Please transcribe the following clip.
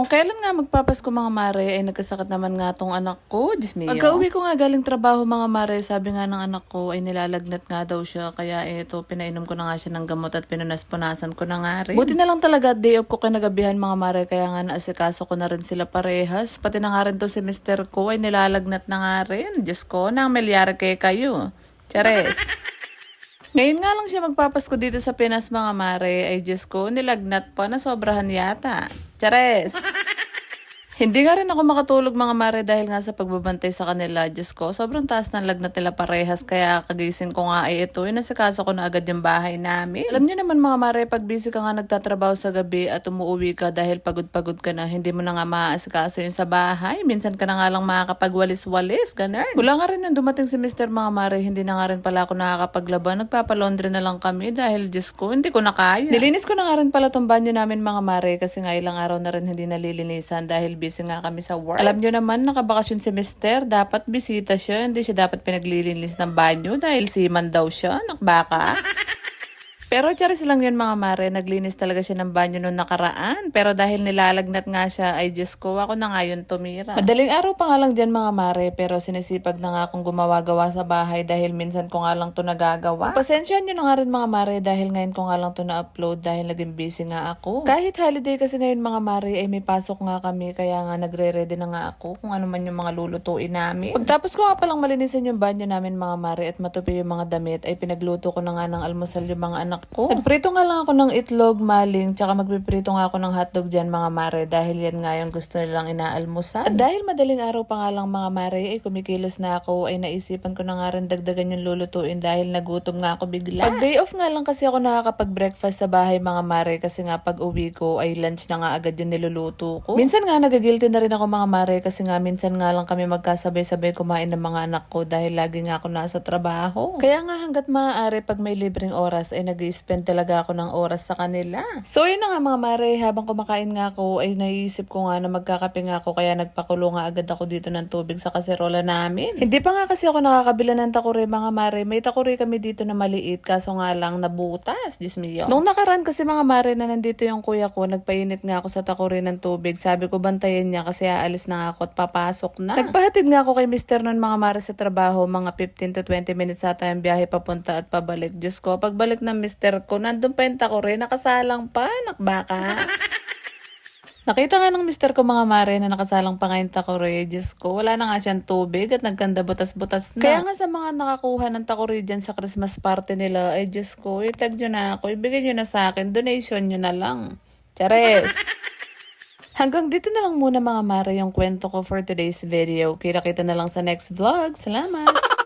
Kung kailan nga magpapasko mga mare, ay nagkasakit naman nga tong anak ko. Diyos mio. Pagka uwi ko nga galing trabaho mga mare, sabi nga ng anak ko ay nilalagnat nga daw siya. Kaya ito, pinainom ko na nga siya ng gamot at pinunas-punasan ko na nga rin. Buti na lang talaga day off ko kinagabihan mga mare, kaya nga naasikaso ko na rin sila parehas. Pati na nga rin to si mister ko ay nilalagnat na nga rin. Diyos ko, nang melyar kay kayo. Chares. Ngayon nga lang siya magpapasko dito sa Pinas mga mare, ay Diyos ko, nilagnat pa na sobrahan yata. Chares! Hindi nga rin ako makatulog mga mare dahil nga sa pagbabantay sa kanila. Diyos ko, sobrang taas ng lagnat nila parehas. Kaya kagising ko nga ay ito. Inasikaso ko na agad yung bahay namin. Alam niyo naman mga mare, pag busy ka nga nagtatrabaho sa gabi at umuwi ka dahil pagod-pagod ka na, hindi mo na nga maaasikaso yun sa bahay. Minsan ka na nga lang makakapagwalis-walis. Ganun. Wala nga rin nung dumating si Mr. mga mare, hindi na nga rin pala ako nakakapaglaba. Nagpapalondre na lang kami dahil Diyos ko, hindi ko na kaya. Nilinis ko na nga rin pala tong banyo namin mga mare kasi nga ilang araw na rin hindi nalilinisan dahil busy nga kami sa work. Alam nyo naman, nakabakasyon si Mister. Dapat bisita siya. Hindi siya dapat pinaglilinis ng banyo dahil siman daw siya. Nakbaka. Pero charis lang yun mga mare, naglinis talaga siya ng banyo noong nakaraan. Pero dahil nilalagnat nga siya, ay Diyos ko, ako na nga yun tumira. Madaling araw pa nga lang dyan mga mare, pero sinisipag na nga akong gumawa-gawa sa bahay dahil minsan ko nga lang to nagagawa. Pasensyahan nyo na nga rin mga mare dahil ngayon ko nga lang to na-upload dahil naging busy nga ako. Kahit holiday kasi ngayon mga mare, ay may pasok nga kami, kaya nga nagre-ready na nga ako kung ano man yung mga lulutuin namin. Pagtapos ko nga palang malinisan yung banyo namin mga mare at matupi yung mga damit, ay pinagluto ko na nga ng almusal yung mga anak ko. Nagprito nga lang ako ng itlog, maling, tsaka magpiprito nga ako ng hotdog dyan mga mare dahil yan nga yung gusto nilang inaalmusal. At dahil madaling araw pa nga lang mga mare, ay kumikilos na ako, ay naisipan ko na nga rin dagdagan yung lulutuin dahil nagutom nga ako bigla. Pag day off nga lang kasi ako nakakapag-breakfast sa bahay mga mare kasi nga pag uwi ko ay lunch na nga agad yung niluluto ko. Minsan nga nagagilty na rin ako mga mare kasi nga minsan nga lang kami magkasabay-sabay kumain ng mga anak ko dahil lagi nga ako nasa trabaho. Kaya nga hanggat maaari pag may libreng oras ay nag spend talaga ako ng oras sa kanila. So yun na nga mga mare, habang kumakain nga ako ay naisip ko nga na magkakape nga ako kaya nagpakulo nga agad ako dito ng tubig sa kaserola namin. Hindi pa nga kasi ako nakakabila ng takure mga mare. May takure kami dito na maliit kaso nga lang nabutas. Diyos mio. Nung nakaraan kasi mga mare na nandito yung kuya ko, nagpainit nga ako sa takure ng tubig. Sabi ko bantayan niya kasi aalis na ako at papasok na. Nagpahatid nga ako kay mister nun mga mare sa trabaho. Mga 15 to 20 minutes ata yung biyahe papunta at pabalik. Diyos ko, pagbalik ng mister ko, nandun pa yung takore, nakasalang pa, nakbaka. Nakita nga ng mister ko mga mare na nakasalang pa nga yung takore. Diyos ko, wala na nga siyang tubig at nagkanda butas-butas na. Kaya nga sa mga nakakuha ng takore dyan sa Christmas party nila, ay Diyos ko, itag nyo na ako, ibigay nyo na sa akin, donation nyo na lang. Chares! Hanggang dito na lang muna mga mare yung kwento ko for today's video. Kita-kita na lang sa next vlog. Salamat!